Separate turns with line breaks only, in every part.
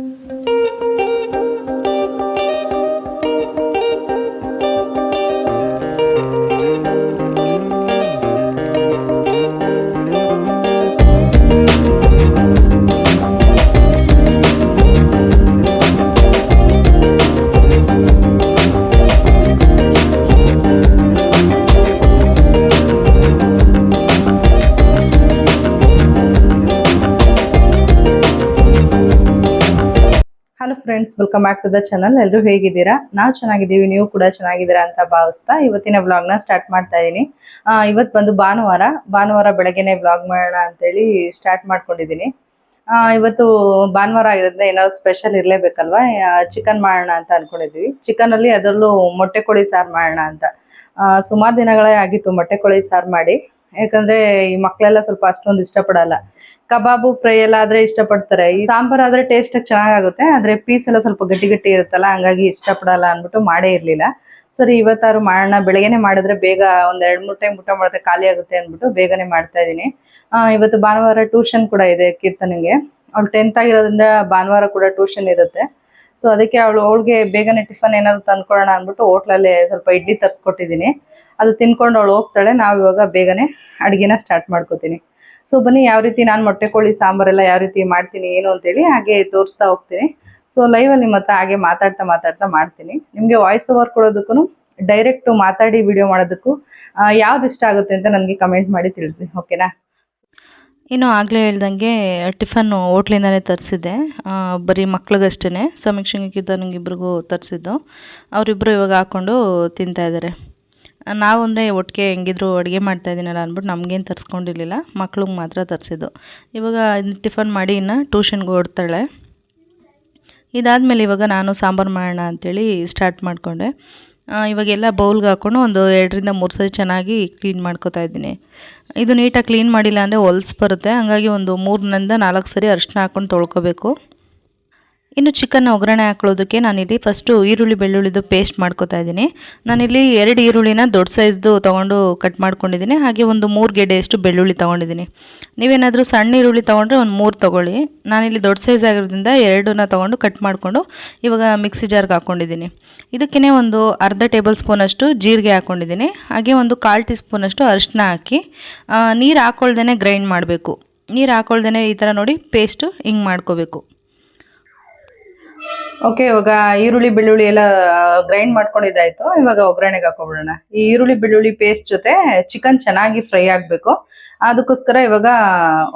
嗯 welcome back to the channel. ಎಲ್ಲರೂ ಹೇಗಿದ್ದೀರಾ? ನಾವು ಚೆನ್ನಾಗಿದ್ದೀವಿ, ನೀವು ಕೂಡ ಚೆನ್ನಾಗಿದ್ದೀರಾ ಅಂತ ಭಾವಿಸ್ತಾ ಇವತ್ತಿನ ವ್ಲಾಗ್ನ ಸ್ಟಾರ್ಟ್ ಮಾಡ್ತಾ ಇದ್ದೀನಿ ಇವತ್ತು ಬಂದು ಭಾನುವಾರ. ಭಾನುವಾರ ಬೆಳಗ್ಗೆನೇ ವ್ಲಾಗ್ ಮಾಡೋಣ ಅಂತೇಳಿ ಸ್ಟಾರ್ಟ್ ಮಾಡ್ಕೊಂಡಿದ್ದೀನಿ ಇವತ್ತು ಭಾನುವಾರ ಆಗಿರೋದ್ರಿಂದ ಏನಾದ್ರು ಸ್ಪೆಷಲ್ ಇರಲೇಬೇಕಲ್ವಾ? ಚಿಕನ್ ಮಾಡೋಣ ಅಂತ ಅಂದ್ಕೊಂಡಿದ್ದೀವಿ ಚಿಕನಲ್ಲಿ ಅದರಲ್ಲೂ ಮೊಟ್ಟೆ ಕೋಳಿ ಸಾರು ಮಾಡೋಣ ಅಂತ. ಸುಮಾರು ದಿನಗಳೇ ಆಗಿತ್ತು ಮೊಟ್ಟೆ ಕೋಳಿ ಸಾರು ಮಾಡಿ. ಯಾಕಂದ್ರೆ ಈ ಮಕ್ಕಳೆಲ್ಲ ಸ್ವಲ್ಪ ಅಷ್ಟೊಂದು ಇಷ್ಟಪಡಲ್ಲ. ಕಬಾಬು ಫ್ರೈ ಎಲ್ಲ ಆದ್ರೆ ಇಷ್ಟಪಡ್ತಾರೆ. ಈ ಸಾಂಬಾರ್ ಆದ್ರೆ ಟೇಸ್ಟ್ ಚೆನ್ನಾಗುತ್ತೆ ಆದ್ರೆ ಪೀಸ್ ಎಲ್ಲ ಸ್ವಲ್ಪ ಗಟ್ಟಿ ಗಟ್ಟಿ ಇರುತ್ತಲ್ಲ ಹಂಗಾಗಿ ಇಷ್ಟಪಡಲ್ಲ ಅನ್ಬಿಟ್ಟು ಮಾಡೇ ಇರ್ಲಿಲ್ಲ. ಸರಿ ಇವತ್ತಾರು ಮಾಡೋಣ ಬೆಳಗ್ಗೆನೆ ಮಾಡಿದ್ರೆ ಬೇಗ ಒಂದ್ ಎರಡ್ ಮೂರ್ ಟೈಮ್ ಊಟ ಮಾಡಿದ್ರೆ ಖಾಲಿ ಆಗುತ್ತೆ ಅಂದ್ಬಿಟ್ಟು ಬೇಗನೆ ಮಾಡ್ತಾ ಇದೀನಿ ಆ, ಇವತ್ತು ಭಾನುವಾರ ಟ್ಯೂಷನ್ ಕೂಡ ಇದೆ ಕೀರ್ತನಿಗೆ. ಅವ್ಳು ಟೆಂತ್ ಆಗಿರೋದ್ರಿಂದ ಭಾನುವಾರ ಕೂಡ ಟ್ಯೂಷನ್ ಇರುತ್ತೆ. ಸೊ ಅದಕ್ಕೆ ಅವಳು ಅವಳಿಗೆ ಬೇಗನೆ ಟಿಫನ್ ಏನಾದ್ರು ತಂದ್ಕೊಡೋಣ ಅಂದ್ಬಿಟ್ಟು ಹೋಟ್ಲಲ್ಲಿ ಸ್ವಲ್ಪ ಇಡ್ಲಿ ತರಿಸ್ಕೊಟ್ಟಿದ್ದೀನಿ. ಅದು ತಿನ್ಕೊಂಡು ಅವಳು ಹೋಗ್ತಾಳೆ. ನಾವು ಇವಾಗ ಬೇಗನೆ ಅಡುಗೆನ ಸ್ಟಾರ್ಟ್ ಮಾಡ್ಕೋತೀನಿ. ಸೊ ಬನ್ನಿ, ಯಾವ ರೀತಿ ನಾನು ಮೊಟ್ಟೆ ಕೋಳಿ, ಸಾಂಬಾರೆಲ್ಲ ಯಾವ ರೀತಿ ಮಾಡ್ತೀನಿ, ಏನು ಅಂತೇಳಿ ಹಾಗೆ ತೋರಿಸ್ತಾ ಹೋಗ್ತೀನಿ. ಸೊ ಲೈವಲ್ಲಿ ನಿಮ್ಮ ಹತ್ರ ಹಾಗೆ ಮಾತಾಡ್ತಾ ಮಾತಾಡ್ತಾ ಮಾಡ್ತೀನಿ. ನಿಮಗೆ ವಾಯ್ಸ್ ಓವರ್ ಕೊಡೋದಕ್ಕೂ ಡೈರೆಕ್ಟ್ ಮಾತಾಡಿ ವಿಡಿಯೋ ಮಾಡೋದಕ್ಕೂ ಯಾವ್ದು ಇಷ್ಟ ಆಗುತ್ತೆ ಅಂತ ನನಗೆ ಕಮೆಂಟ್ ಮಾಡಿ ತಿಳಿಸಿ ಓಕೆನಾ
ಇನ್ನು ಆಗಲೇ ಹೇಳ್ದಂಗೆ ಟಿಫನ್ನು ಹೋಟ್ಲಿಂದಲೇ ತರಿಸಿದ್ದೆ. ಬರೀ ಮಕ್ಳಿಗಷ್ಟೇ ಸಮೀಕ್ಷೆಗಿದ್ದ ನನಗೆ ಇಬ್ರಿಗೂ ತರಿಸಿದ್ದು. ಅವರಿಬ್ಬರು ಇವಾಗ ಹಾಕ್ಕೊಂಡು ತಿಂತಾ ಇದ್ದಾರೆ ನಾವು ಅಂದರೆ ಒಟ್ಟಿಗೆ ಹೆಂಗಿದ್ರು ಅಡುಗೆ ಮಾಡ್ತಾ ಇದ್ದೀನಲ್ಲ ಅಂದ್ಬಿಟ್ಟು ನಮಗೇನು ತರಿಸ್ಕೊಂಡಿರ್ಲಿಲ್ಲ. ಮಕ್ಳಿಗೆ ಮಾತ್ರ ತರಿಸಿದ್ದು. ಇವಾಗ ಟಿಫನ್ ಮಾಡಿ ಇನ್ನು ಟ್ಯೂಷನ್ಗೆ ಓಡ್ತಾಳೆ ಇದಾದಮೇಲೆ ಇವಾಗ ನಾನು ಸಾಂಬಾರು ಮಾಡೋಣ ಅಂಥೇಳಿ ಸ್ಟಾರ್ಟ್ ಮಾಡಿಕೊಂಡೆ. ಇವಾಗೆಲ್ಲ ಬೌಲ್ಗೆ ಹಾಕ್ಕೊಂಡು ಒಂದು ಎರಡರಿಂದ ಮೂರು ಸರಿ ಚೆನ್ನಾಗಿ ಕ್ಲೀನ್ ಮಾಡ್ಕೋತಾ ಇದ್ದೀನಿ. ಇದು ನೀಟಾಗಿ ಕ್ಲೀನ್ ಮಾಡಿಲ್ಲ ಅಂದರೆ ಹೊಲ್ಸ್ ಬರುತ್ತೆ. ಹಾಗಾಗಿ ಒಂದು ಮೂರರಿಂದ ನಾಲ್ಕು ಸರಿ ಅರಿಶಿನ ಹಾಕ್ಕೊಂಡು ತೊಳ್ಕೊಬೇಕು. ಇನ್ನು ಚಿಕನ್ ಒಗ್ಗರಣೆ ಹಾಕೊಳ್ಳೋದಕ್ಕೆ ನಾನಿಲ್ಲಿ ಫಸ್ಟು ಈರುಳ್ಳಿ, ಬೆಳ್ಳುಳ್ಳಿದು ಪೇಸ್ಟ್ ಮಾಡ್ಕೋತಾ ಇದ್ದೀನಿ. ನಾನಿಲ್ಲಿ ಎರಡು ಈರುಳ್ಳಿನ ದೊಡ್ಡ ಸೈಜ್ದು ತೊಗೊಂಡು ಕಟ್ ಮಾಡ್ಕೊಂಡಿದ್ದೀನಿ. ಹಾಗೆ ಒಂದು ಮೂರು ಗೆಡ್ಡೆಯಷ್ಟು ಬೆಳ್ಳುಳ್ಳಿ ತೊಗೊಂಡಿದ್ದೀನಿ. ನೀವೇನಾದರೂ ಸಣ್ಣ ಈರುಳ್ಳಿ ತೊಗೊಂಡ್ರೆ ಒಂದು ಮೂರು ತೊಗೊಳ್ಳಿ. ನಾನಿಲ್ಲಿ ದೊಡ್ಡ ಸೈಜ್ ಆಗಿರೋದ್ರಿಂದ ಎರಡನ್ನ ತೊಗೊಂಡು ಕಟ್ ಮಾಡಿಕೊಂಡು ಇವಾಗ ಮಿಕ್ಸಿ ಜಾರ್ಗೆ ಹಾಕ್ಕೊಂಡಿದ್ದೀನಿ ಇದಕ್ಕೇ ಒಂದು ಅರ್ಧ ಟೇಬಲ್ ಸ್ಪೂನಷ್ಟು ಜೀರಿಗೆ ಹಾಕ್ಕೊಂಡಿದ್ದೀನಿ ಹಾಗೆ ಒಂದು ಕಾಲು ಟೀ ಸ್ಪೂನಷ್ಟು ಅರಿಶಿನ ಹಾಕಿ ನೀರು ಹಾಕ್ಕೊಳ್ದೇ ಗ್ರೈಂಡ್ ಮಾಡಬೇಕು. ನೀರು ಹಾಕ್ಕೊಳ್ದೇ ಈ ಥರ ನೋಡಿ ಪೇಸ್ಟು ಹಿಂಗೆ ಮಾಡ್ಕೋಬೇಕು.
ಓಕೆ ಇವಾಗ ಈರುಳ್ಳಿ, ಬೆಳ್ಳುಳ್ಳಿ ಎಲ್ಲ ಗ್ರೈಂಡ್ ಮಾಡ್ಕೊಂಡಿದ್ದಾಯ್ತು. ಇವಾಗ ಒಗ್ಗರಣೆಗೆ ಹಾಕೊಬಿಡೋಣ. ಈ ಈರುಳ್ಳಿ, ಬೆಳ್ಳುಳ್ಳಿ ಪೇಸ್ಟ್ ಜೊತೆ ಚಿಕನ್ ಚೆನ್ನಾಗಿ ಫ್ರೈ ಆಗಬೇಕು. ಅದಕ್ಕೋಸ್ಕರ ಇವಾಗ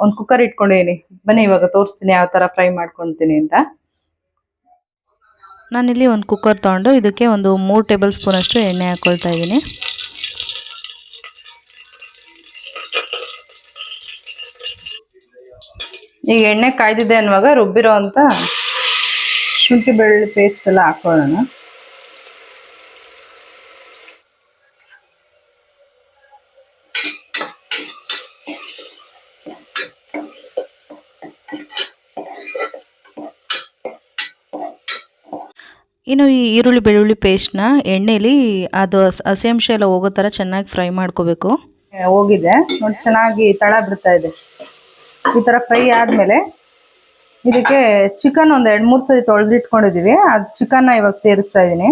ಒಂದು ಕುಕ್ಕರ್ ಇಟ್ಕೊಂಡಿದ್ದೀನಿ ಬನ್ನಿ, ಇವಾಗ ತೋರಿಸ್ತೀನಿ ಯಾವ ಥರ ಫ್ರೈ ಮಾಡ್ಕೊತೀನಿ ಅಂತ.
ನಾನಿಲ್ಲಿ ಒಂದು ಕುಕ್ಕರ್ ತೊಗೊಂಡು ಇದಕ್ಕೆ ಒಂದು ಮೂರು ಟೇಬಲ್ ಸ್ಪೂನಷ್ಟು ಎಣ್ಣೆ ಹಾಕ್ಕೊಳ್ತಾ ಇದ್ದೀನಿ.
ಈಗ ಎಣ್ಣೆ ಕಾಯ್ದಿದೆ ಅನ್ನುವಾಗ ರುಬ್ಬಿರೋ ಅಂತ ಶುಂಠಿ ಬೆಳ್ಳುಳ್ಳಿ ಪೇಸ್ಟ್ ಎಲ್ಲ ಹಾಕೊಳ್ಳೋಣ.
ಇನ್ನು ಈ ಈರುಳ್ಳಿ ಬೆಳ್ಳುಳ್ಳಿ ಪೇಸ್ಟ್ನ ಎಣ್ಣೆಲಿ ಅದು ಹಸ್- ಅಂಶ ಎಲ್ಲ ಹೋಗೋ ಥರ ಚೆನ್ನಾಗಿ ಫ್ರೈ ಮಾಡ್ಕೋಬೇಕು.
ಹೋಗಿದೆ. ನೋಡಿ ಚೆನ್ನಾಗಿ ತಳ ಬಿಡ್ತಾ ಇದೆ. ಈ ಥರ ಫ್ರೈ ಆದ್ಮೇಲೆ ಇದಕ್ಕೆ ಚಿಕನ್ ಒಂದು ಎರಡು ಮೂರು ಸರಿ ತೊಳೆದಿಟ್ಕೊಂಡಿದ್ದೀವಿ ಅದು ಚಿಕನ್ನ ಇವಾಗ ಸೇರಿಸ್ತಾ ಇದೀನಿ.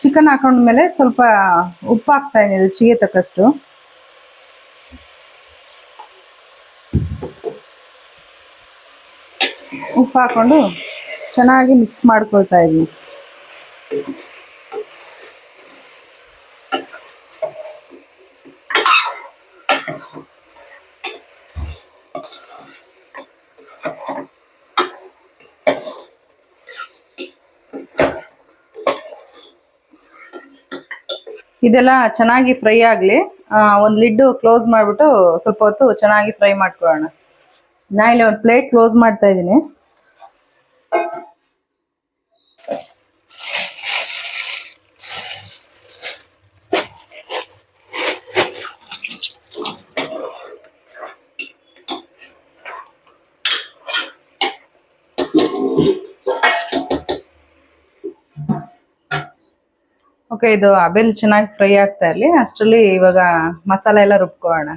ಚಿಕನ್ ಹಾಕೊಂಡ್ಮೇಲೆ ಸ್ವಲ್ಪ ಉಪ್ಪು ಹಾಕ್ತಾ ಇದೀನಿ ರುಚಿಗೆ ತಕ್ಕಷ್ಟು. ಉಪ್ಪು ಹಾಕೊಂಡು ಚೆನ್ನಾಗಿ ಮಿಕ್ಸ್ ಮಾಡ್ಕೊಳ್ತಾ ಇದೀನಿ. ಇದೆಲ್ಲ ಚೆನ್ನಾಗಿ ಫ್ರೈ ಆಗಲಿ. ಒಂದು ಲಿಡ್ ಕ್ಲೋಸ್ ಮಾಡಿಬಿಟ್ಟು ಸ್ವಲ್ಪ ಹೊತ್ತು ಚೆನ್ನಾಗಿ ಫ್ರೈ ಮಾಡ್ಕೊಳ್ಳೋಣ. ನಾ ಇಲ್ಲಿ ಒಂದು ಪ್ಲೇಟ್ ಕ್ಲೋಸ್ ಮಾಡ್ತಾ ಇದ್ದೀನಿ. ಓಕೆ ಇದು ಅಬೆಲ್ ಚೆನ್ನಾಗಿ ಫ್ರೈ ಆಗ್ತಾ ಇರಲಿ. ಅಷ್ಟರಲ್ಲಿ ಇವಾಗ ಮಸಾಲೆ ಎಲ್ಲ ರುಬ್ಕೊಳ್ಳೋಣ.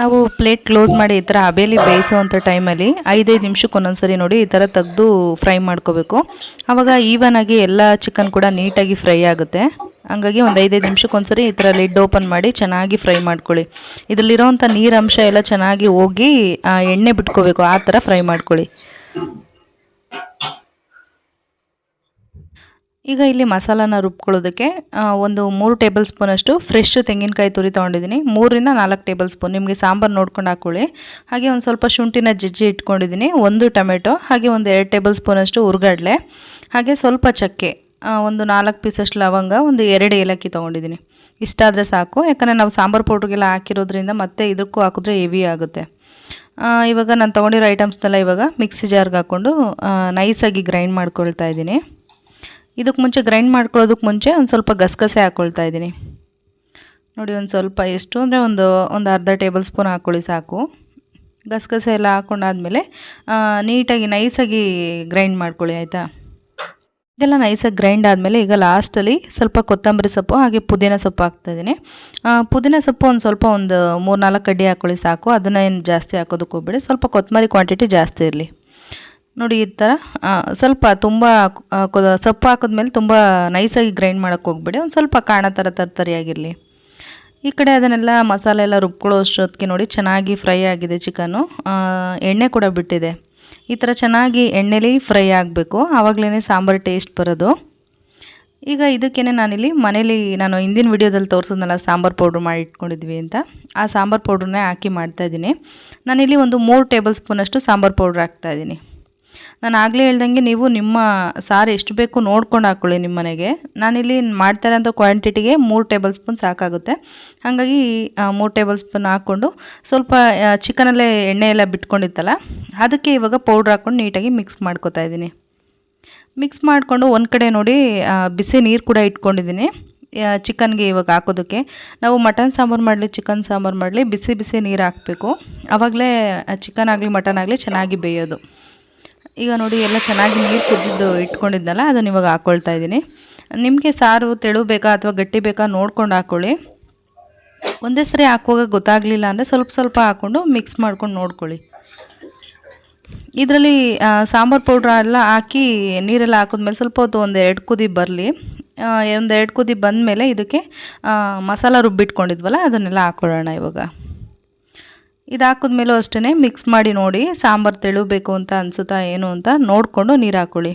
ನಾವು ಪ್ಲೇಟ್ ಕ್ಲೋಸ್ ಮಾಡಿ ಈ ಥರ ಅಬೇಲಿ ಬೇಯಿಸುವಂಥ ಟೈಮಲ್ಲಿ ಐದೈದು ನಿಮಿಷಕ್ಕೆ ಒಂದೊಂದ್ಸರಿ ನೋಡಿ ಈ ಥರ ತೆಗೆದು ಫ್ರೈ ಮಾಡ್ಕೋಬೇಕು. ಆವಾಗ ಈವನ್ ಆಗಿ ಎಲ್ಲ ಚಿಕನ್ ಕೂಡ ನೀಟಾಗಿ ಫ್ರೈ ಆಗುತ್ತೆ. ಹಂಗಾಗಿ ಒಂದು ಐದೈದು ನಿಮಿಷಕ್ಕೆ ಒಂದ್ಸರಿ ಈ ಥರ ಲಿಡ್ ಓಪನ್ ಮಾಡಿ ಚೆನ್ನಾಗಿ ಫ್ರೈ ಮಾಡ್ಕೊಳ್ಳಿ. ಇದರಲ್ಲಿರೋವಂಥ ನೀರಂಶ ಎಲ್ಲ ಚೆನ್ನಾಗಿ ಹೋಗಿ ಎಣ್ಣೆ ಬಿಟ್ಕೋಬೇಕು. ಆ ಥರ ಫ್ರೈ ಮಾಡ್ಕೊಳ್ಳಿ. ಈಗ ಇಲ್ಲಿ ಮಸಾಲಾನ ರುಬ್ಕೊಳ್ಳೋದಕ್ಕೆ ಒಂದು ಮೂರು ಟೇಬಲ್ ಸ್ಪೂನಷ್ಟು ಫ್ರೆಶ್ ತೆಂಗಿನಕಾಯಿ ತುರಿ ತೊಗೊಂಡಿದ್ದೀನಿ. ಮೂರರಿಂದ ನಾಲ್ಕು ಟೇಬಲ್ ಸ್ಪೂನ್. ನಿಮಗೆ ಸಾಂಬಾರು ನೋಡ್ಕೊಂಡು ಹಾಕ್ಕೊಳ್ಳಿ ಹಾಗೆ ಒಂದು ಸ್ವಲ್ಪ ಶುಂಠಿನ ಜಜ್ಜಿ ಇಟ್ಕೊಂಡಿದ್ದೀನಿ. ಒಂದು ಟೊಮೆಟೊ, ಹಾಗೆ ಒಂದು ಎರಡು ಟೇಬಲ್ ಸ್ಪೂನಷ್ಟು ಹುರ್ಗಡ್ಲೆ, ಹಾಗೆ ಸ್ವಲ್ಪ ಚಕ್ಕೆ ಒಂದು ನಾಲ್ಕು ಪೀಸಷ್ಟು ಲವಂಗ, ಒಂದು ಎರಡು ಏಲಕ್ಕಿ ತೊಗೊಂಡಿದ್ದೀನಿ. ಇಷ್ಟಾದರೆ ಸಾಕು. ಯಾಕಂದರೆ ನಾವು ಸಾಂಬಾರು ಪೌಡ್ರಿಗೆಲ್ಲ ಹಾಕಿರೋದ್ರಿಂದ ಮತ್ತೆ ಇದಕ್ಕೂ ಹಾಕಿದ್ರೆ ಹೆವಿ ಆಗುತ್ತೆ. ಇವಾಗ ನಾನು ತೊಗೊಂಡಿರೋ ಐಟಮ್ಸ್ನೆಲ್ಲ ಇವಾಗ ಮಿಕ್ಸಿ ಜಾರ್ಗೆ ಹಾಕ್ಕೊಂಡು ನೈಸಾಗಿ ಗ್ರೈಂಡ್ ಮಾಡ್ಕೊಳ್ತಾ ಇದ್ದೀನಿ. ಇದಕ್ಕೆ ಮುಂಚೆ ಗ್ರೈಂಡ್ ಮಾಡ್ಕೊಳ್ಳೋದಕ್ಕೆ ಮುಂಚೆ ಒಂದು ಸ್ವಲ್ಪ ಗಸಗಸೆ ಹಾಕ್ಕೊಳ್ತಾ ಇದ್ದೀನಿ. ನೋಡಿ ಒಂದು ಸ್ವಲ್ಪ ಎಷ್ಟು ಅಂದರೆ ಒಂದು ಒಂದು ಅರ್ಧ ಟೇಬಲ್ ಸ್ಪೂನ್ ಹಾಕ್ಕೊಳ್ಳಿ ಸಾಕು. ಗಸಗಸೆ ಎಲ್ಲ ಹಾಕ್ಕೊಂಡಾದ್ಮೇಲೆ ನೀಟಾಗಿ ನೈಸಾಗಿ ಗ್ರೈಂಡ್ ಮಾಡ್ಕೊಳ್ಳಿ ಆಯಿತಾ? ಇದೆಲ್ಲ ನೈಸಾಗಿ ಗ್ರೈಂಡ್ ಆದಮೇಲೆ ಈಗ ಲಾಸ್ಟಲ್ಲಿ ಸ್ವಲ್ಪ ಕೊತ್ತಂಬರಿ ಸೊಪ್ಪು ಹಾಗೆ ಪುದೀನ ಸೊಪ್ಪು ಹಾಕ್ತಾಯಿದ್ದೀನಿ ಪುದೀನ ಸೊಪ್ಪು ಒಂದು ಸ್ವಲ್ಪ ಒಂದು ಮೂರು ನಾಲ್ಕು ಕಡ್ಡಿ ಹಾಕ್ಕೊಳ್ಳಿ ಸಾಕು. ಅದನ್ನು ಏನು ಜಾಸ್ತಿ ಹಾಕೋದಕ್ಕೆ ಹೋಗ್ಬೇಡಿ. ಸ್ವಲ್ಪ ಕೊತ್ತಂಬರಿ ಕ್ವಾಂಟಿಟಿ ಜಾಸ್ತಿ ಇರಲಿ. ನೋಡಿ ಈ ಥರ ಸ್ವಲ್ಪ ತುಂಬ ಸೊಪ್ಪು ಹಾಕಿದ್ಮೇಲೆ ತುಂಬ ನೈಸಾಗಿ ಗ್ರೈಂಡ್ ಮಾಡೋಕ್ಕೆ ಹೋಗ್ಬೇಡಿ, ಒಂದು ಸ್ವಲ್ಪ ಕಾಣೋ ಥರ ತರ್ತರಿಯಾಗಿರಲಿ. ಈ ಕಡೆ ಅದನ್ನೆಲ್ಲ ಮಸಾಲೆ ಎಲ್ಲ ರುಬ್ಕೊಳ್ಳೋ ಅಷ್ಟೊತ್ತಿಗೆ ನೋಡಿ ಚೆನ್ನಾಗಿ ಫ್ರೈ ಆಗಿದೆ ಚಿಕನು ಎಣ್ಣೆ ಕೂಡ ಬಿಟ್ಟಿದೆ. ಈ ಥರ ಚೆನ್ನಾಗಿ ಎಣ್ಣೆಲಿ ಫ್ರೈ ಆಗಬೇಕು ಆವಾಗಲೇ ಸಾಂಬಾರು ಟೇಸ್ಟ್ ಬರೋದು. ಈಗ ಇದಕ್ಕೇ ನಾನಿಲ್ಲಿ ಮನೇಲಿ ನಾನು ಹಿಂದಿನ ವಿಡಿಯೋದಲ್ಲಿ ತೋರಿಸೋದನ್ನೆಲ್ಲ ಸಾಂಬಾರು ಪೌಡ್ರ್ ಮಾಡಿ ಇಟ್ಕೊಂಡಿದ್ವಿ ಅಂತ. ಆ ಸಾಂಬಾರು ಪೌಡ್ರನ್ನೇ ಹಾಕಿ ಮಾಡ್ತಾಯಿದ್ದೀನಿ ನಾನಿಲ್ಲಿ ಒಂದು ಮೂರು ಟೇಬಲ್ ಸ್ಪೂನಷ್ಟು ಸಾಂಬಾರು ಪೌಡ್ರ್ ಹಾಕ್ತಾಯಿದ್ದೀನಿ ನಾನು ಆಗಲೇ ಹೇಳ್ದಂಗೆ ನೀವು ನಿಮ್ಮ ಸಾರು ಎಷ್ಟು ಬೇಕು ನೋಡ್ಕೊಂಡು ಹಾಕ್ಕೊಳ್ಳಿ ನಿಮ್ಮ ಮನೆಗೆ. ನಾನಿಲ್ಲಿ ಮಾಡ್ತಾ ಇರೋಂಥ ಕ್ವಾಂಟಿಟಿಗೆ ಮೂರು ಟೇಬಲ್ ಸ್ಪೂನ್ ಸಾಕಾಗುತ್ತೆ. ಹಾಗಾಗಿ ಮೂರು ಟೇಬಲ್ ಸ್ಪೂನ್ ಹಾಕ್ಕೊಂಡು ಸ್ವಲ್ಪ ಚಿಕನಲ್ಲೇ ಎಣ್ಣೆ ಎಲ್ಲ ಬಿಟ್ಕೊಂಡಿತ್ತಲ್ಲ, ಅದಕ್ಕೆ ಇವಾಗ ಪೌಡ್ರ್ ಹಾಕ್ಕೊಂಡು ನೀಟಾಗಿ ಮಿಕ್ಸ್ ಮಾಡ್ಕೊತಾ ಇದ್ದೀನಿ. ಮಿಕ್ಸ್ ಮಾಡಿಕೊಂಡು ಒಂದು ಕಡೆ ನೋಡಿ ಬಿಸಿ ನೀರು ಕೂಡ ಇಟ್ಕೊಂಡಿದ್ದೀನಿ. ಚಿಕನ್ಗೆ ಇವಾಗ ಹಾಕೋದಕ್ಕೆ. ನಾವು ಮಟನ್ ಸಾಂಬಾರು ಮಾಡಲಿ ಚಿಕನ್ ಸಾಂಬಾರು ಮಾಡಲಿ, ಬಿಸಿ ಬಿಸಿ ನೀರು ಹಾಕಬೇಕು. ಆವಾಗಲೇ ಚಿಕನ್ ಆಗಲಿ ಮಟನ್ ಆಗಲಿ ಚೆನ್ನಾಗಿ ಬೇಯೋದು. ಈಗ ನೋಡಿ ಎಲ್ಲ ಚೆನ್ನಾಗಿ ನೀರು ಕುದ್ದಿದ್ದು ಇಟ್ಕೊಂಡಿದ್ನಲ್ಲ, ಅದನ್ನು ಇವಾಗ ಹಾಕ್ಕೊಳ್ತಾ ಇದ್ದೀನಿ. ನಿಮಗೆ ಸಾರು, ತೆಳು ಬೇಕಾ ಅಥವಾ ಗಟ್ಟಿ ಬೇಕಾ ನೋಡ್ಕೊಂಡು ಹಾಕ್ಕೊಳ್ಳಿ ಒಂದೇ ಸರಿ ಹಾಕುವಾಗ ಗೊತ್ತಾಗಲಿಲ್ಲ ಅಂದರೆ ಸ್ವಲ್ಪ ಸ್ವಲ್ಪ ಹಾಕ್ಕೊಂಡು ಮಿಕ್ಸ್ ಮಾಡ್ಕೊಂಡು ನೋಡ್ಕೊಳ್ಳಿ. ಇದರಲ್ಲಿ ಸಾಂಬಾರು ಪೌಡ್ರ್ ಎಲ್ಲ ಹಾಕಿ ನೀರೆಲ್ಲ ಹಾಕಿದ್ಮೇಲೆ ಸ್ವಲ್ಪ ಹೊತ್ತು ಒಂದು ಎರಡು ಕುದಿ ಬರಲಿ. ಒಂದು ಎರಡು ಕುದಿ ಬಂದಮೇಲೆ ಇದಕ್ಕೆ ಮಸಾಲ ರುಬ್ಬಿಟ್ಕೊಂಡಿದ್ವಲ್ಲ, ಅದನ್ನೆಲ್ಲ ಹಾಕ್ಕೊಳ್ಳೋಣ ಇವಾಗ. ಇದು ಹಾಕಿದ್ಮೇಲೂ ಅಷ್ಟೇ ಮಿಕ್ಸ್ ಮಾಡಿ ನೋಡಿ ಸಾಂಬಾರು ತೆಳುಬೇಕು ಅಂತ ಅನಿಸುತ್ತಾ ಏನು ಅಂತ ನೋಡಿಕೊಂಡು ನೀರು ಹಾಕ್ಕೊಳ್ಳಿ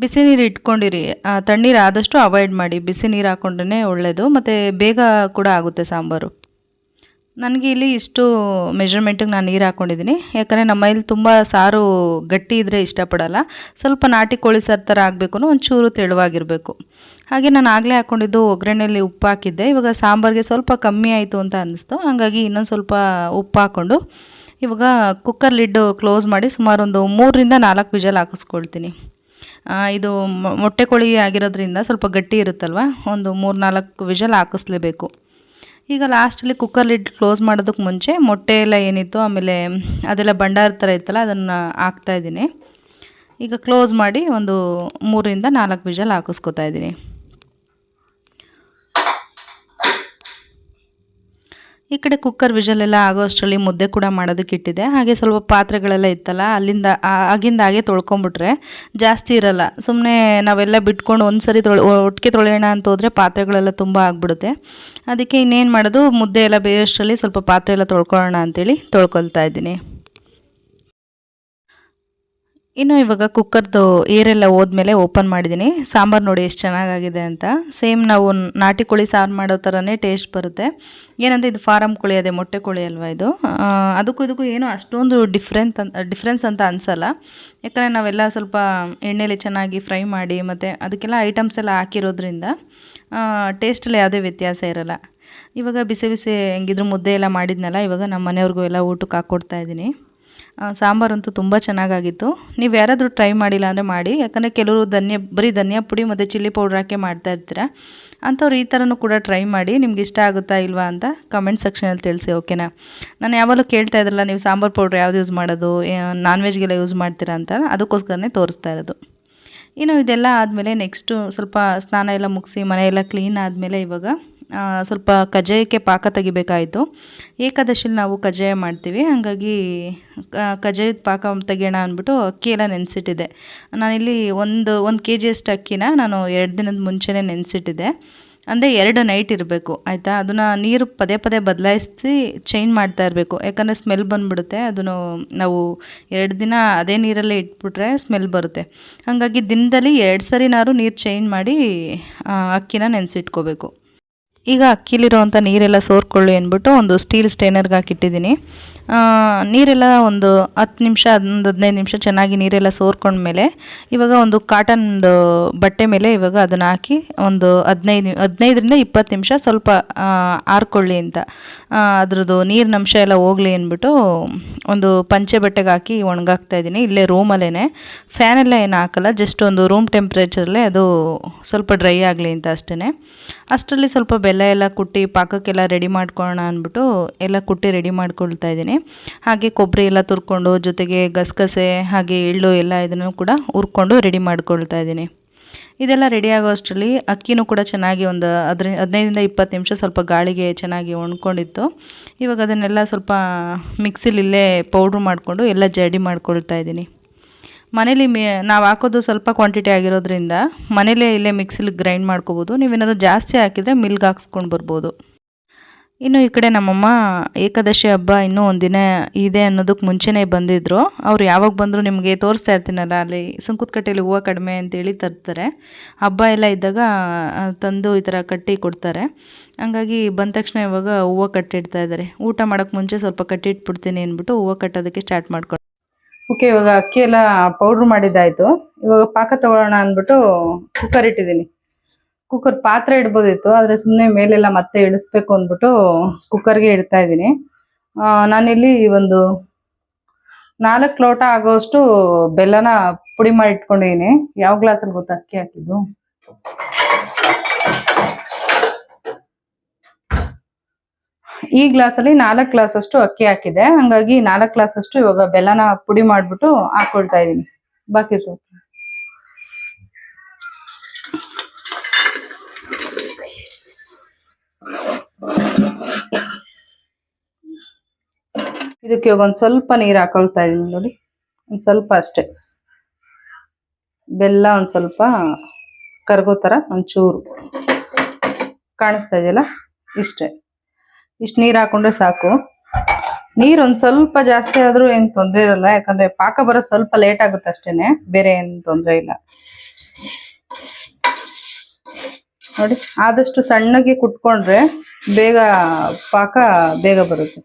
ಬಿಸಿ ನೀರು ಇಟ್ಕೊಂಡಿರಿ. ತಣ್ಣೀರು ಆದಷ್ಟು ಅವಾಯ್ಡ್ ಮಾಡಿ. ಬಿಸಿ ನೀರು ಹಾಕ್ಕೊಂಡ್ರೆ ಒಳ್ಳೆಯದು ಮತ್ತು ಬೇಗ ಕೂಡ ಆಗುತ್ತೆ ಸಾಂಬಾರು. ನನಗೆ ಇಲ್ಲಿ ಇಷ್ಟು ಮೆಷರ್ಮೆಂಟಿಗೆ ನಾನು ನೀರು ಹಾಕ್ಕೊಂಡಿದ್ದೀನಿ ಯಾಕಂದರೆ ನಮ್ಮ ಮೈಲಿ ತುಂಬ ಸಾರು ಗಟ್ಟಿ ಇದ್ದರೆ ಇಷ್ಟಪಡಲ್ಲ. ಸ್ವಲ್ಪ ನಾಟಿ ಕೋಳಿ ಸಾರು ಥರ ಆಗಬೇಕು ಒಂಚೂರು ತೆಳುವಾಗಿರಬೇಕು. ಹಾಗೆ ನಾನು ಆಗಲೇ ಹಾಕ್ಕೊಂಡಿದ್ದು ಒಗ್ಗರಣೆಯಲ್ಲಿ ಉಪ್ಪು ಹಾಕಿದ್ದೆ. ಇವಾಗ ಸಾಂಬಾರಿಗೆ ಸ್ವಲ್ಪ ಕಮ್ಮಿ ಆಯಿತು ಅಂತ ಅನ್ನಿಸ್ತು ಹಾಗಾಗಿ ಇನ್ನೊಂದು ಸ್ವಲ್ಪ ಉಪ್ಪು ಹಾಕ್ಕೊಂಡು ಇವಾಗ ಕುಕ್ಕರ್ ಲಿಡ್ಡು ಕ್ಲೋಸ್ ಮಾಡಿ ಸುಮಾರು ಒಂದು ಮೂರರಿಂದ ನಾಲ್ಕು ವಿಜಲ್ ಹಾಕಿಸ್ಕೊಳ್ತೀನಿ. ಇದು ಮೊಟ್ಟೆ ಕೋಳಿ ಆಗಿರೋದ್ರಿಂದ ಸ್ವಲ್ಪ ಗಟ್ಟಿ ಇರುತ್ತಲ್ವ? ಒಂದು ಮೂರು ನಾಲ್ಕು ವಿಜಲ್ ಹಾಕಿಸ್ಲೇಬೇಕು. ಈಗ ಲಾಸ್ಟಲ್ಲಿ ಕುಕ್ಕರ್ ಲಿಡ್ ಕ್ಲೋಸ್ ಮಾಡೋದಕ್ಕೆ ಮುಂಚೆ ಮೊಟ್ಟೆ ಎಲ್ಲ ಏನಿತ್ತು, ಆಮೇಲೆ ಅದೆಲ್ಲ ಭಂಡಾರ ಥರ ಇತ್ತಲ್ಲ, ಅದನ್ನು ಹಾಕ್ತಾಯಿದ್ದೀನಿ ಈಗ ಕ್ಲೋಸ್ ಮಾಡಿ ಒಂದು ಮೂರಿಂದ ನಾಲ್ಕು ವಿಜಲ್ ಹಾಕಿಸ್ಕೊತಾ ಇದ್ದೀನಿ. ಈ ಕಡೆ ಕುಕ್ಕರ್ ವಿಷಲೆಲ್ಲ ಆಗೋ ಅಷ್ಟರಲ್ಲಿ ಮುದ್ದೆ ಕೂಡ ಮಾಡೋದಕ್ಕೆ ಇಟ್ಟಿದೆ ಹಾಗೆ ಸ್ವಲ್ಪ ಪಾತ್ರೆಗಳೆಲ್ಲ ಇತ್ತಲ್ಲ, ಅಲ್ಲಿಂದ ಆಗಿಂದ ಹಾಗೆ ತೊಳ್ಕೊಂಬಿಟ್ರೆ ಜಾಸ್ತಿ ಇರಲ್ಲ. ಸುಮ್ಮನೆ ನಾವೆಲ್ಲ ಬಿಟ್ಕೊಂಡು ಒಂದು ಸರಿ ತೊಳೆ ಒಟ್ಟಿಗೆ ತೊಳೆಯೋಣ ಅಂತ ಹೋದರೆ ಪಾತ್ರೆಗಳೆಲ್ಲ ತುಂಬ ಆಗಿಬಿಡುತ್ತೆ. ಅದಕ್ಕೆ ಇನ್ನೇನು ಮಾಡೋದು, ಮುದ್ದೆ ಎಲ್ಲ ಬೇಯೋಷ್ಟರಲ್ಲಿ ಸ್ವಲ್ಪ ಪಾತ್ರೆ ಎಲ್ಲ ತೊಳ್ಕೊಳ್ಳೋಣ ಅಂತೇಳಿ ತೊಳ್ಕೊಳ್ತಾ ಇದ್ದೀನಿ. ಇನ್ನು ಇವಾಗ ಕುಕ್ಕರ್ದು ಏರೆಲ್ಲ ಹೋದ್ಮೇಲೆ ಓಪನ್ ಮಾಡಿದ್ದೀನಿ. ಸಾಂಬಾರು ನೋಡಿ ಎಷ್ಟು ಚೆನ್ನಾಗಾಗಿದೆ ಅಂತ. ಸೇಮ್ ನಾವು ನಾಟಿ ಕೋಳಿ ಸಾರು ಮಾಡೋ ಥರನೇ ಟೇಸ್ಟ್ ಬರುತ್ತೆ. ಏನಂದರೆ ಇದು ಫಾರಮ್ ಕೋಳಿ, ಅದೇ ಮೊಟ್ಟೆ ಕೋಳಿ ಅಲ್ವಾ ಇದು? ಅದಕ್ಕೂ ಇದಕ್ಕೂ ಏನೂ ಅಷ್ಟೊಂದು ಡಿಫ್ರೆಂಟ್ ಅಂತ ಡಿಫ್ರೆನ್ಸ್ ಅಂತ ಅನಿಸಲ್ಲ. ಯಾಕಂದರೆ ನಾವೆಲ್ಲ ಸ್ವಲ್ಪ ಎಣ್ಣೆಲಿ ಚೆನ್ನಾಗಿ ಫ್ರೈ ಮಾಡಿ ಮತ್ತು ಅದಕ್ಕೆಲ್ಲ ಐಟಮ್ಸ್ ಎಲ್ಲ ಹಾಕಿರೋದ್ರಿಂದ ಟೇಸ್ಟಲ್ಲಿ ಯಾವುದೇ ವ್ಯತ್ಯಾಸ ಇರಲ್ಲ. ಇವಾಗ ಬಿಸಿ ಬಿಸಿ ಹೆಂಗಿದ್ರು ಮುದ್ದೆ ಎಲ್ಲ ಮಾಡಿದ್ನಲ್ಲ, ಇವಾಗ ನಮ್ಮ ಮನೆಯವ್ರಿಗೂ ಎಲ್ಲ ಊಟಕ್ಕೆ ಹಾಕ್ಕೊಡ್ತಾ ಇದ್ದೀನಿ. ಸಾಂಬಾರಂತೂ ತುಂಬ ಚೆನ್ನಾಗಾಗಿತ್ತು. ನೀವು ಯಾರಾದರೂ ಟ್ರೈ ಮಾಡಿಲ್ಲ ಅಂದರೆ ಮಾಡಿ. ಯಾಕಂದರೆ ಕೆಲವರು ಧನ್ಯ, ಬರೀ ಧನಿಯಾ ಪುಡಿ ಮತ್ತು ಚಿಲ್ಲಿ ಪೌಡ್ರ್ ಹಾಕಿ ಮಾಡ್ತಾ ಇರ್ತೀರ? ಅಂಥವ್ರು ಈ ಥರನೂ ಕೂಡ ಟ್ರೈ ಮಾಡಿ. ನಿಮ್ಗೆ ಇಷ್ಟ ಆಗುತ್ತಾ ಇಲ್ವಾ ಅಂತ ಕಮೆಂಟ್ ಸೆಕ್ಷನಲ್ಲಿ ತಿಳಿಸಿ ಓಕೆನಾ ನಾನು ಯಾವಾಗಲೂ ಕೇಳ್ತಾ ಇದ್ರಲ್ಲ, ನೀವು ಸಾಂಬಾರು ಪೌಡ್ರ್ ಯಾವ್ದು ಯೂಸ್ ಮಾಡೋದು? ನಾನ್ ವೆಜ್ಗೆಲ್ಲ ಯೂಸ್ ಮಾಡ್ತೀರಾ ಅಂತ ಅದಕ್ಕೋಸ್ಕರನೇ ತೋರಿಸ್ತಾ ಇರೋದು. ಇನ್ನು ಇದೆಲ್ಲ ಆದಮೇಲೆ ನೆಕ್ಸ್ಟು ಸ್ವಲ್ಪ ಸ್ನಾನ ಎಲ್ಲ ಮುಗಿಸಿ, ಮನೆಯೆಲ್ಲ ಕ್ಲೀನ್ ಆದಮೇಲೆ ಇವಾಗ ಸ್ವಲ್ಪ ಕಜ್ಜಾಯಕ್ಕೆ ಪಾಕ ತೆಗಿಬೇಕಾಯಿತು. ಏಕಾದಶಿಲಿ ನಾವು ಕಜ್ಜಾಯ ಮಾಡ್ತೀವಿ. ಹಾಗಾಗಿ ಕಜ್ಜಾಯದ ಪಾಕ ತೆಗಿಯೋಣ ಅಂದ್ಬಿಟ್ಟು ಅಕ್ಕಿ ಎಲ್ಲ ನೆನೆಸಿಟ್ಟಿದೆ ನಾನಿಲ್ಲಿ ಒಂದು ಒಂದು ಕೆ ಜಿಯಷ್ಟು ಅಕ್ಕಿನ ನಾನು ಎರಡು ದಿನದ ಮುಂಚೆನೇ ನೆನೆಸಿಟ್ಟಿದ್ದೆ. ಅಂದರೆ ಎರಡು ನೈಟ್ ಇರಬೇಕು, ಆಯಿತಾ? ಅದನ್ನು ನೀರು ಪದೇ ಪದೇ ಬದಲಾಯಿಸಿ ಚೇಂಜ್ ಮಾಡ್ತಾ ಇರಬೇಕು. ಯಾಕಂದರೆ ಸ್ಮೆಲ್ ಬಂದುಬಿಡುತ್ತೆ. ಅದನ್ನು ನಾವು ಎರಡು ದಿನ ಅದೇ ನೀರಲ್ಲೇ ಇಟ್ಬಿಟ್ರೆ ಸ್ಮೆಲ್ ಬರುತ್ತೆ. ಹಾಗಾಗಿ ದಿನದಲ್ಲಿ ಎರಡು ಸರಿನಾರು ನೀರು ಚೇಂಜ್ ಮಾಡಿ ಅಕ್ಕಿನ ನೆನೆಸಿಟ್ಕೋಬೇಕು. ಈಗ ಅಕ್ಕಿಲಿರುವಂಥ ನೀರೆಲ್ಲ ಸೋರ್ಕೊಳ್ಳಿ ಅಂದ್ಬಿಟ್ಟು ಒಂದು ಸ್ಟೀಲ್ ಸ್ಟೇನರ್ಗೆ ಹಾಕಿಟ್ಟಿದ್ದೀನಿ. ನೀರೆಲ್ಲ ಒಂದು ಹತ್ತು ನಿಮಿಷ ಒಂದು ಹದಿನೈದು ನಿಮಿಷ ಚೆನ್ನಾಗಿ ನೀರೆಲ್ಲ ಸೋರ್ಕೊಂಡ್ಮೇಲೆ ಇವಾಗ ಒಂದು ಕಾಟನ್ದು ಬಟ್ಟೆ ಮೇಲೆ ಇವಾಗ ಅದನ್ನು ಹಾಕಿ ಒಂದು ಹದಿನೈದು, ಹದಿನೈದರಿಂದ ಇಪ್ಪತ್ತು ನಿಮಿಷ ಸ್ವಲ್ಪ ಆರ್ಕೊಳ್ಳಿ ಅಂತ. ಅದ್ರದ್ದು ನೀರಿನ ಅಂಶ ಎಲ್ಲ ಹೋಗಲಿ ಅಂದ್ಬಿಟ್ಟು ಒಂದು ಪಂಚೆ ಬಟ್ಟೆಗೆ ಹಾಕಿ ಒಣಗಾಕ್ತಾ ಇದ್ದೀನಿ. ಇಲ್ಲೇ ರೂಮಲ್ಲೇ ಫ್ಯಾನೆಲ್ಲ ಏನು ಹಾಕಲ್ಲ ಜಸ್ಟ್ ಒಂದು ರೂಮ್ ಟೆಂಪ್ರೇಚರಲ್ಲೇ ಅದು ಸ್ವಲ್ಪ ಡ್ರೈ ಆಗಲಿ ಅಂತ ಅಷ್ಟೇ ಅಷ್ಟರಲ್ಲಿ ಸ್ವಲ್ಪ ಬೆಲ್ಲ ಎಲ್ಲ ಕುಟ್ಟಿ ಪಾಕಕ್ಕೆಲ್ಲ ರೆಡಿ ಮಾಡ್ಕೊಳ್ಳೋಣ ಅಂದ್ಬಿಟ್ಟು ಎಲ್ಲ ಕುಟ್ಟಿ ರೆಡಿ ಮಾಡ್ಕೊಳ್ತಾ ಇದ್ದೀನಿ. ಹಾಗೆ ಕೊಬ್ಬರಿ ಎಲ್ಲ ತುರ್ಕೊಂಡು ಜೊತೆಗೆ ಗಸಗಸೆ, ಹಾಗೆ ಎಳ್ಳು ಎಲ್ಲ ಇದನ್ನು ಕೂಡ ಹುರ್ಕೊಂಡು ರೆಡಿ ಮಾಡ್ಕೊಳ್ತಾ ಇದ್ದೀನಿ. ಇದೆಲ್ಲ ರೆಡಿ ಆಗೋ ಅಷ್ಟರಲ್ಲಿ ಅಕ್ಕಿನೂ ಕೂಡ ಚೆನ್ನಾಗಿ ಒಂದು ಅದ್ರ, ಹದಿನೈದರಿಂದ ಇಪ್ಪತ್ತು ನಿಮಿಷ ಸ್ವಲ್ಪ ಗಾಳಿಗೆ ಚೆನ್ನಾಗಿ ಒಣ್ಕೊಂಡಿತ್ತು. ಇವಾಗ ಅದನ್ನೆಲ್ಲ ಸ್ವಲ್ಪ ಮಿಕ್ಸಿಲಿಲ್ಲೇ ಪೌಡ್ರ್ ಮಾಡಿಕೊಂಡು ಎಲ್ಲ ಜಡಿ ಮಾಡ್ಕೊಳ್ತಾ ಇದ್ದೀನಿ. ಮನೇಲಿ ಮೇ, ನಾವು ಹಾಕೋದು ಸ್ವಲ್ಪ ಕ್ವಾಂಟಿಟಿ ಆಗಿರೋದ್ರಿಂದ ಮನೇಲೇ ಇಲ್ಲೇ ಮಿಕ್ಸಿಲಿ ಗ್ರೈಂಡ್ ಮಾಡ್ಕೋಬೋದು. ನೀವೇನಾದ್ರು ಜಾಸ್ತಿ ಹಾಕಿದರೆ ಮಿಲ್ಗೆ ಹಾಕ್ಸ್ಕೊಂಡು ಬರ್ಬೋದು. ಇನ್ನು ಈ ಕಡೆ ನಮ್ಮಮ್ಮ ಏಕಾದಶಿ ಹಬ್ಬ ಇನ್ನೂ ಒಂದಿನ ಇದೆ ಅನ್ನೋದಕ್ಕೆ ಮುಂಚೆನೇ ಬಂದಿದ್ದರು ಅವ್ರು ಯಾವಾಗ ಬಂದರೂ ನಿಮಗೆ ತೋರಿಸ್ತಾ ಇರ್ತೀನಲ್ಲ, ಅಲ್ಲಿ ಸುಂಕುತ್ಕಟ್ಟೆಯಲ್ಲಿ ಹೂವು ಕಡಿಮೆ ಅಂತೇಳಿ ತರ್ತಾರೆ. ಹಬ್ಬ ಎಲ್ಲ ಇದ್ದಾಗ ತಂದು ಈ ಥರ ಕಟ್ಟಿ ಕೊಡ್ತಾರೆ. ಹಂಗಾಗಿ ಬಂದ ತಕ್ಷಣ ಇವಾಗ ಹೂವು ಕಟ್ಟಿಡ್ತಾ ಇದ್ದಾರೆ. ಊಟ ಮಾಡೋಕ್ಕೆ ಮುಂಚೆ ಸ್ವಲ್ಪ ಕಟ್ಟಿಟ್ಬಿಡ್ತೀನಿ ಅಂದ್ಬಿಟ್ಟು ಹೂವು ಕಟ್ಟೋದಕ್ಕೆ ಸ್ಟಾರ್ಟ್ ಮಾಡ್ಕೊಂಡು
ಓಕೆ, ಇವಾಗ ಅಕ್ಕಿ ಎಲ್ಲ ಪೌಡ್ರ್ ಮಾಡಿದ್ದಾಯ್ತು. ಇವಾಗ ಪಾಕ ತಗೊಳ್ಳೋಣ ಅಂದ್ಬಿಟ್ಟು ಕುಕ್ಕರ್ ಇಟ್ಟಿದ್ದೀನಿ. ಕುಕ್ಕರ್ ಪಾತ್ರೆ ಇಡ್ಬೋದಿತ್ತು, ಆದರೆ ಸುಮ್ಮನೆ ಮೇಲೆಲ್ಲ ಮತ್ತೆ ಇಳಿಸ್ಬೇಕು ಅಂದ್ಬಿಟ್ಟು ಕುಕ್ಕರ್ಗೆ ಇಡ್ತಾ ಇದ್ದೀನಿ. ನಾನಿಲ್ಲಿ ಒಂದು ನಾಲ್ಕು ಲೋಟ ಆಗೋಷ್ಟು ಬೆಲ್ಲನ ಪುಡಿ ಮಾಡಿ ಇಟ್ಕೊಂಡಿದ್ದೀನಿ ಯಾವ ಗ್ಲಾಸಲ್ಲಿ ಗೊತ್ತಾ ಅಕ್ಕಿ ಹಾಕಿದ್ದು? ಈ ಗ್ಲಾಸಲ್ಲಿ ನಾಲ್ಕು ಗ್ಲಾಸ್ ಅಷ್ಟು ಅಕ್ಕಿ ಹಾಕಿದೆ. ಹಂಗಾಗಿ ನಾಲ್ಕು ಗ್ಲಾಸ್ ಅಷ್ಟು ಇವಾಗ ಬೆಲ್ಲನ ಪುಡಿ ಮಾಡ್ಬಿಟ್ಟು ಹಾಕೊಳ್ತಾ ಇದೀನಿ ಬಾಕಿ. ಇದಕ್ಕೆ ಇವಾಗ ಒಂದ್ ಸ್ವಲ್ಪ ನೀರು ಹಾಕೊಳ್ತಾ ಇದೀನಿ ನೋಡಿ. ಒಂದ್ ಸ್ವಲ್ಪ ಅಷ್ಟೇ. ಬೆಲ್ಲ ಒಂದ್ ಸ್ವಲ್ಪ ಕರ್ಗೋ ಥರ ಒಂಚೂರು ಕಾಣಿಸ್ತಾ ಇದೆಯಲ್ಲ? ಇಷ್ಟೇ. ಇಷ್ಟು ನೀರು ಹಾಕೊಂಡ್ರೆ ಸಾಕು. ನೀರು ಒಂದು ಸ್ವಲ್ಪ ಜಾಸ್ತಿ ಆದ್ರೂ ಏನು ತೊಂದ್ರೆ ಇರಲ್ಲ, ಯಾಕಂದ್ರೆ ಪಾಕ ಬರೋ ಸ್ವಲ್ಪ ಲೇಟ್ ಆಗುತ್ತೆ ಅಷ್ಟೇನೆ, ಬೇರೆ ಏನು ತೊಂದ್ರೆ ಇಲ್ಲ. ನೋಡಿ, ಆದಷ್ಟು ಸಣ್ಣಗೆ ಕುಟ್ಕೊಂಡ್ರೆ ಬೇಗ ಪಾಕ ಬೇಗ ಬರುತ್ತೆ.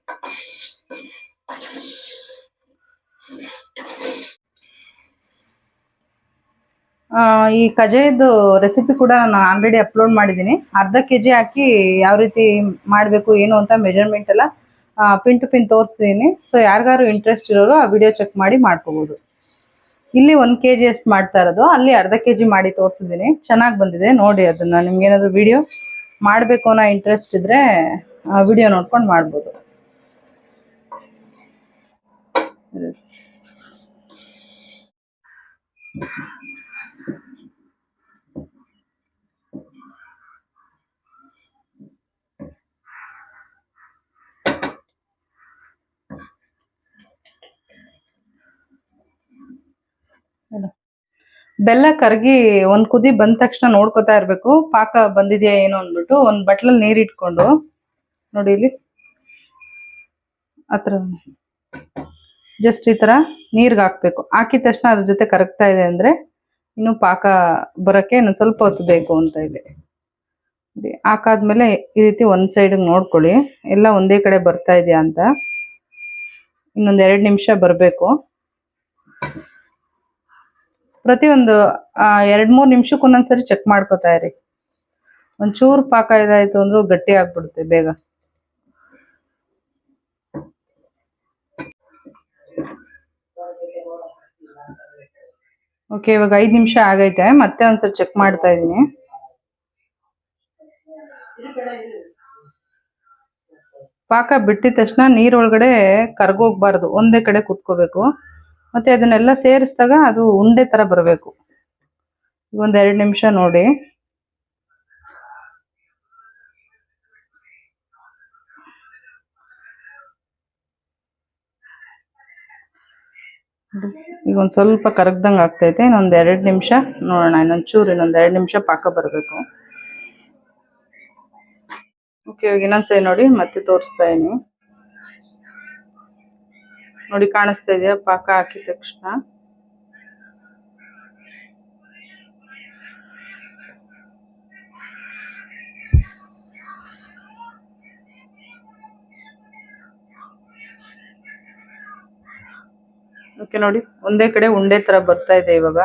ಈ ಕಜಾಯದ್ದು ರೆಸಿಪಿ ಕೂಡ ನಾನು ಆಲ್ರೆಡಿ ಅಪ್ಲೋಡ್ ಮಾಡಿದ್ದೀನಿ. ಅರ್ಧ ಕೆ ಜಿ ಹಾಕಿ ಯಾವ ರೀತಿ ಮಾಡಬೇಕು, ಏನು ಅಂತ ಮೆಜರ್ಮೆಂಟ್ ಎಲ್ಲ ಪಿನ್ ಟು ಪಿನ್ ತೋರಿಸಿದ್ದೀನಿ. ಸೊ ಯಾರಿಗಾರು ಇಂಟ್ರೆಸ್ಟ್ ಇರೋರು ಆ ವಿಡಿಯೋ ಚೆಕ್ ಮಾಡಿ ಮಾಡ್ಕೋಬೋದು. ಇಲ್ಲಿ ಒಂದು ಕೆ ಜಿ ಅಷ್ಟು ಮಾಡ್ತಾ ಇರೋದು. ಅಲ್ಲಿ ಅರ್ಧ ಕೆ ಜಿ ಮಾಡಿ ತೋರಿಸಿದ್ದೀನಿ. ಚೆನ್ನಾಗಿ ಬಂದಿದೆ. ನೋಡಿ ಅದನ್ನ ನಿಮ್ಗೇನಾದರೂ ವಿಡಿಯೋ ಮಾಡಬೇಕು ಅನ್ನೋ ಇಂಟ್ರೆಸ್ಟ್ ಇದ್ರೆ ವಿಡಿಯೋ ನೋಡ್ಕೊಂಡು ಮಾಡ್ಬೋದು. ಬೆಲ್ಲ ಕರಗಿ ಒಂದು ಕುದಿ ಬಂದ ತಕ್ಷಣ ನೋಡ್ಕೊತಾ ಇರಬೇಕು. ಪಾಕ ಬಂದಿದ್ಯಾ ಏನು ಅಂದ್ಬಿಟ್ಟು ಒಂದು ಬಟ್ಲಲ್ಲಿ ನೀರಿಟ್ಕೊಂಡು ನೋಡಿ ಇಲ್ಲಿ. ಆತರ ಜಸ್ಟ್ ಈ ತರ ನೀರಿಗೆ ಹಾಕ್ಬೇಕು. ಹಾಕಿದ ತಕ್ಷಣ ಅದ್ರ ಜೊತೆ ಕರಗ್ತಾ ಇದೆ ಅಂದ್ರೆ ಇನ್ನು ಪಾಕ ಬರಕ್ಕೆ ಇನ್ನೊಂದ್ ಸ್ವಲ್ಪ ಹೊತ್ತು ಬೇಕು ಅಂತ ಇದೆ. ನೋಡಿ, ಹಾಕಾದ್ಮೇಲೆ ಈ ರೀತಿ ಒಂದು ಸೈಡ್ ನೋಡ್ಕೊಳ್ಳಿ. ಎಲ್ಲ ಒಂದೇ ಕಡೆ ಬರ್ತಾ ಇದೆಯಾ ಅಂತ. ಇನ್ನೊಂದು ಎರಡು ನಿಮಿಷ ಬರ್ಬೇಕು. ಪ್ರತಿಯೊಂದು ಎರಡು ಮೂರು ನಿಮಿಷಕ್ಕೆ ಒಂದೊಂದ್ಸರಿ ಚೆಕ್ ಮಾಡ್ಕೋತಾ ಇರಿ. ಒಂಚೂರು ಪಾಕ ಇದಾಯಿತು ಅಂದ್ರೆ ಗಟ್ಟಿ ಆಗ್ಬಿಡುತ್ತೆ ಬೇಗ. ಓಕೆ ಇವಾಗ ಐದು ನಿಮಿಷ ಆಗೈತೆ, ಮತ್ತೆ ಒಂದ್ಸರಿ ಚೆಕ್ ಮಾಡ್ತಾ ಇದ್ದೀನಿ. ಪಾಕ ಬಿಟ್ಟಿದ ತಕ್ಷಣ ನೀರೊಳಗಡೆ ಕರ್ಗೋಗ್ಬಾರ್ದು, ಒಂದೇ ಕಡೆ ಕುತ್ಕೋಬೇಕು. ಮತ್ತೆ ಅದನ್ನೆಲ್ಲ ಸೇರಿಸಿದಾಗ ಅದು ಉಂಡೆ ತರ ಬರಬೇಕು. ಒಂದ್ ಎರಡು ನಿಮಿಷ ನೋಡಿ. ಈಗ ಒಂದ್ ಸ್ವಲ್ಪ ಕರಗ್ದಂಗ್ ಆಗ್ತೈತೆ. ಇನ್ನೊಂದು ಎರಡು ನಿಮಿಷ ನೋಡೋಣ. ಇನ್ನೊಂದು ಚೂರು ಇನ್ನೊಂದ್ ಎರಡು ನಿಮಿಷ ಪಾಕ ಬರಬೇಕು. ಓಕೆ ಇವಾಗ ಇನ್ನೊಂದ್ಸರಿ ನೋಡಿ, ಮತ್ತೆ ತೋರಿಸ್ತಾ ಇದೀನಿ ನೋಡಿ ಕಾಣಿಸ್ತಾ ಇದೆಯಾ? ಪಾಕ ಹಾಕಿದ ತಕ್ಷಣ. ಓಕೆ, ನೋಡಿ, ಒಂದೇ ಕಡೆ ಉಂಡೆ ತರ ಬರ್ತಾ ಇದೆ ಇವಾಗ.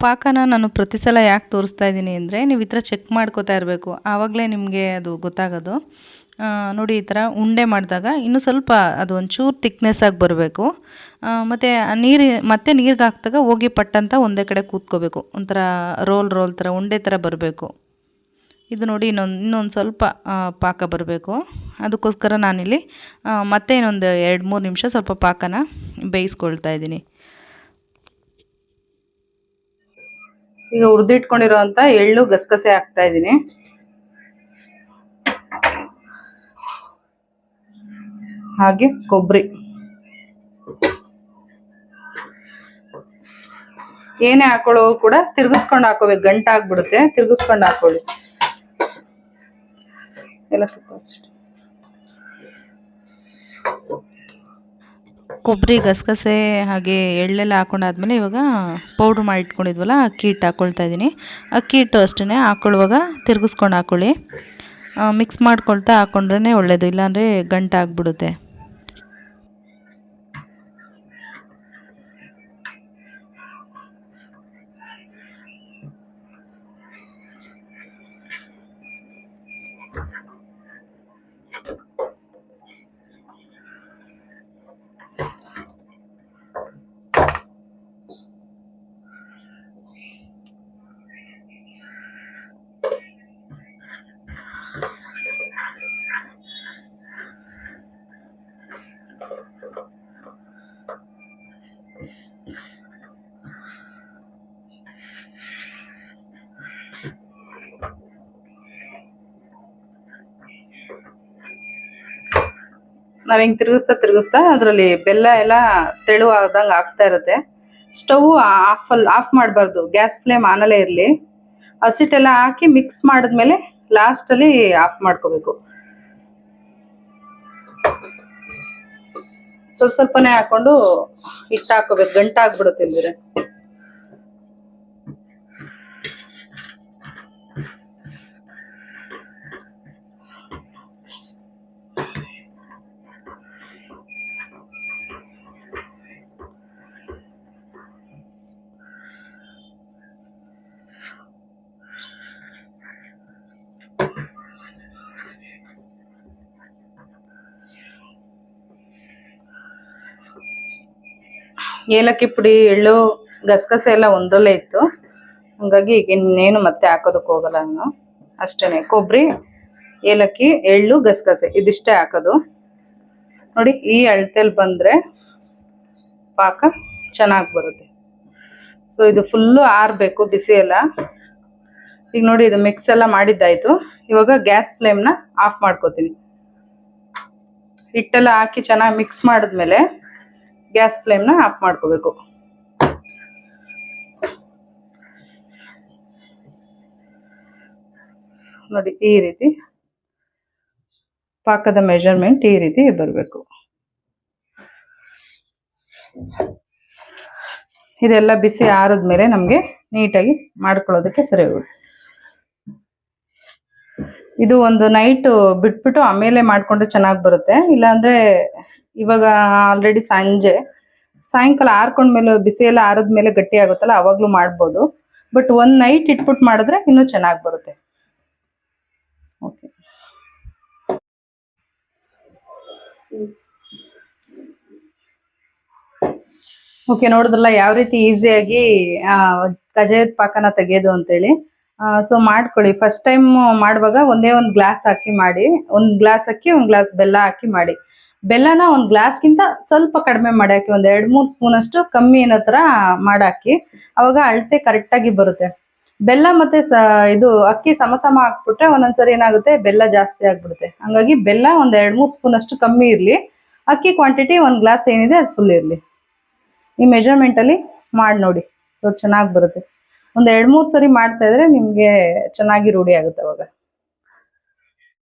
ಪಾಕನ ನಾನು ಪ್ರತಿ ಸಲ ಯಾಕೆ ತೋರಿಸ್ತಾ ಇದ್ದೀನಿ ಅಂದರೆ ನೀವು ಈ ಥರ ಚೆಕ್ ಮಾಡ್ಕೋತಾ ಇರಬೇಕು. ಆವಾಗಲೇ ನಿಮಗೆ ಅದು ಗೊತ್ತಾಗೋದು. ನೋಡಿ ಈ ಥರ ಉಂಡೆ ಮಾಡಿದಾಗ ಇನ್ನೂ ಸ್ವಲ್ಪ ಅದು ಒಂಚೂರು ತಿಕ್ನೆಸ್ ಆಗಿ ಬರಬೇಕು. ಮತ್ತು ನೀರು ಮತ್ತೆ ನೀರಿಗೆ ಹಾಕಿದಾಗ ಹೋಗಿ ಪಟ್ಟಂತ ಒಂದೇ ಕಡೆ ಕೂತ್ಕೋಬೇಕು. ಒಂಥರ ರೋಲ್ ರೋಲ್ ಥರ ಉಂಡೆ ಥರ ಬರಬೇಕು. ಇದು ನೋಡಿ ಇನ್ನೊಂದು ಇನ್ನೊಂದು ಸ್ವಲ್ಪ ಪಾಕ ಬರಬೇಕು. ಅದಕ್ಕೋಸ್ಕರ ನಾನಿಲ್ಲಿ ಮತ್ತೆ ಇನ್ನೊಂದು ಎರಡು, ಮೂರು ನಿಮಿಷ ಸ್ವಲ್ಪ ಪಾಕನ ಬೇಯಿಸ್ಕೊಳ್ತಾ ಇದ್ದೀನಿ.
ಈಗ ಹುರಿದಿಟ್ಕೊಂಡಿರೋಂತ ಎಳ್ಳು ಗಸಗಸೆ ಹಾಕ್ತಾ ಇದ್ದೀನಿ. ಹಾಗೆ ಕೊಬ್ಬರಿ ಏನೇ ಹಾಕೊಳ್ಳೋ ಕೂಡ ತಿರ್ಗಿಸ್ಕೊಂಡು ಹಾಕೋಬೇಕು. ಗಂಟ ಆಗ್ಬಿಡುತ್ತೆ ತಿರ್ಗಿಸ್ಕೊಂಡು ಹಾಕೊಳ್ಳಿ. ಎಲ್ಲ.
ಕೊಬ್ಬರಿ ಗಸಗಸೆ ಹಾಗೆ ಎಳ್ಳೆಲ್ಲ ಹಾಕೊಂಡಾದ್ಮೇಲೆ ಇವಾಗ ಪೌಡ್ರ್ ಮಾಡಿ ಇಟ್ಕೊಂಡಿದ್ವಲ್ಲ ಅಕ್ಕಿ ಹಿಟ್ಟು ಹಾಕ್ಕೊಳ್ತಾ ಇದ್ದೀನಿ. ಅಕ್ಕಿ ಹಿಟ್ಟು ಅಷ್ಟೇ ಹಾಕ್ಕೊಳ್ಳುವಾಗ ತಿರ್ಗಿಸ್ಕೊಂಡು ಹಾಕ್ಕೊಳ್ಳಿ ಮಿಕ್ಸ್ ಮಾಡ್ಕೊಳ್ತಾ ಹಾಕ್ಕೊಂಡ್ರೇ ಒಳ್ಳೆಯದು ಇಲ್ಲಾಂದರೆ ಗಂಟು ಆಗಿಬಿಡುತ್ತೆ
ನಾವ್ ಹಿಂಗೆ ತಿರುಗಿಸ್ತಾ ತಿರುಗಿಸ್ತಾ ಅದರಲ್ಲಿ ಬೆಲ್ಲ ಎಲ್ಲ ತೆಳು ಆದಂಗ ಆಗ್ತಾ ಇರುತ್ತೆ. ಸ್ಟವ್ ಆಫ್ ಆಫ್ ಮಾಡಬಾರ್ದು. ಗ್ಯಾಸ್ ಫ್ಲೇಮ್ ಆನಲ್ಲೇ ಇರಲಿ. ಹಸಿಟ್ಟೆಲ್ಲ ಹಾಕಿ ಮಿಕ್ಸ್ ಮಾಡಿದ್ಮೇಲೆ ಲಾಸ್ಟ್ ಅಲ್ಲಿ ಆಫ್ ಮಾಡ್ಕೋಬೇಕು. ಸ್ವಲ್ಪ ಸ್ವಲ್ಪನೇ ಹಾಕೊಂಡು ಹಿಟ್ಟು ಹಾಕೋಬೇಕು ಗಂಟ ಆಗ್ಬಿಡುತ್ತೆ ಇಲ್ದಿರೆ ಏಲಕ್ಕಿ ಪುಡಿ, ಎಳ್ಳು, ಗಸಗಸೆ ಎಲ್ಲ ಒಂದಲ್ಲೇ ಇತ್ತು. ಹಂಗಾಗಿ ಈಗ ಇನ್ನೇನು ಮತ್ತೆ ಹಾಕೋದಕ್ಕೆ ಹೋಗಲ್ಲ ನಾನು. ಅಷ್ಟೇನೆ. ಕೊಬ್ಬರಿ, ಏಲಕ್ಕಿ, ಎಳ್ಳು, ಗಸಗಸೆ ಇದಿಷ್ಟೇ ಹಾಕೋದು. ನೋಡಿ, ಈ ಅಳತೆಲಿ ಬಂದರೆ ಪಾಕ ಚೆನ್ನಾಗಿ ಬರುತ್ತೆ. ಸೊ ಇದು ಫುಲ್ಲು ಆರಬೇಕು, ಬಿಸಿ ಎಲ್ಲ. ಈಗ ನೋಡಿ, ಇದು ಮಿಕ್ಸ್ ಎಲ್ಲ ಮಾಡಿದ್ದಾಯ್ತು. ಇವಾಗ ಗ್ಯಾಸ್ ಫ್ಲೇಮ್ನ ಆಫ್ ಮಾಡ್ಕೋತೀನಿ. ಹಿಟ್ಟೆಲ್ಲ ಹಾಕಿ ಚೆನ್ನಾಗಿ ಮಿಕ್ಸ್ ಮಾಡಿದ್ಮೇಲೆ ಗ್ಯಾಸ್ ಫ್ಲೇಮ್ನ ಆಫ್ ಮಾಡ್ಕೋಬೇಕು. ನೋಡಿ, ಈ ರೀತಿ ಪಾಕದ ಮೆಜರ್ಮೆಂಟ್ ಈ ರೀತಿ ಬರಬೇಕು. ಇದೆಲ್ಲ ಬಿಸಿ ಆರಿದ್ಮೇಲೆ ನಮಗೆ ನೀಟಾಗಿ ಮಾಡ್ಕೊಳ್ಳೋದಕ್ಕೆ ಸರಿ ಹೋಗುತ್ತೆ. ಇದು ಒಂದು ನೈಟ್ ಬಿಟ್ಬಿಟ್ಟು ಆಮೇಲೆ ಮಾಡ್ಕೊಂಡ್ರೆ ಚೆನ್ನಾಗಿ ಬರುತ್ತೆ. ಇಲ್ಲಾಂದ್ರೆ ಇವಾಗ ಆಲ್ರೆಡಿ ಸಂಜೆ. ಸಾಯಂಕಾಲ ಆರ್ಕೊಂಡ್ಮೇಲೆ ಬಿಸಿ ಎಲ್ಲ ಆರಿದ್ಮೇಲೆ ಗಟ್ಟಿ ಆಗುತ್ತಲ್ಲ, ಅವಾಗ್ಲೂ ಮಾಡ್ಬೋದು. ಬಟ್ ಒಂದ್ ನೈಟ್ ಇಟ್ಬಿಟ್ಟು ಮಾಡಿದ್ರೆ ಇನ್ನೂ ಚೆನ್ನಾಗಿ ಬರುತ್ತೆ. ಓಕೆ ಓಕೆ ನೋಡಿದ್ರಲ್ಲ, ಯಾವ ರೀತಿ ಈಸಿಯಾಗಿ ಕಜಾಯದ ಪಾಕನ ತೆಗೆಯೋದು ಅಂತೇಳಿ. ಸೊ ಮಾಡ್ಕೊಳ್ಳಿ. ಫಸ್ಟ್ ಟೈಮ್ ಮಾಡುವಾಗ ಒಂದೇ ಒಂದು ಗ್ಲಾಸ್ ಹಾಕಿ ಮಾಡಿ, ಒಂದು ಗ್ಲಾಸ್ ಅಕ್ಕಿ ಒಂದು ಗ್ಲಾಸ್ ಬೆಲ್ಲ ಹಾಕಿ ಮಾಡಿ. ಬೆಲ್ಲನ ಒಂದು ಗ್ಲಾಸ್ಗಿಂತ ಸ್ವಲ್ಪ ಕಡಿಮೆ ಮಾಡಿ ಹಾಕಿ ಒಂದು ಎರಡು ಮೂರು ಸ್ಪೂನ್ ಅಷ್ಟು ಕಮ್ಮಿ ಏನೋ ಥರ ಮಾಡಾಕಿ ಅವಾಗ ಅಳತೆ ಕರೆಕ್ಟಾಗಿ ಬರುತ್ತೆ. ಬೆಲ್ಲ ಮತ್ತೆ ಇದು ಅಕ್ಕಿ ಸಮ ಸಮ ಹಾಕ್ಬಿಟ್ರೆ ಒಂದೊಂದ್ಸರಿ ಏನಾಗುತ್ತೆ ಬೆಲ್ಲ ಜಾಸ್ತಿ ಆಗ್ಬಿಡುತ್ತೆ. ಹಂಗಾಗಿ ಬೆಲ್ಲ ಒಂದು ಎರಡು ಮೂರು ಸ್ಪೂನ್ ಅಷ್ಟು ಕಮ್ಮಿ ಇರಲಿ. ಅಕ್ಕಿ ಕ್ವಾಂಟಿಟಿ ಒಂದು ಗ್ಲಾಸ್ ಏನಿದೆ ಅದು ಫುಲ್ ಇರಲಿ. ಈ ಮೆಜರ್ಮೆಂಟಲ್ಲಿ ಮಾಡಿ ನೋಡಿ. ಸೊ ಚೆನ್ನಾಗಿ ಬರುತ್ತೆ. ಒಂದು ಎರಡು ಮೂರು ಸರಿ ಮಾಡ್ತಾ ಇದ್ರೆ ನಿಮಗೆ ಚೆನ್ನಾಗಿ ರೂಢಿ ಆಗುತ್ತೆ ಅವಾಗ.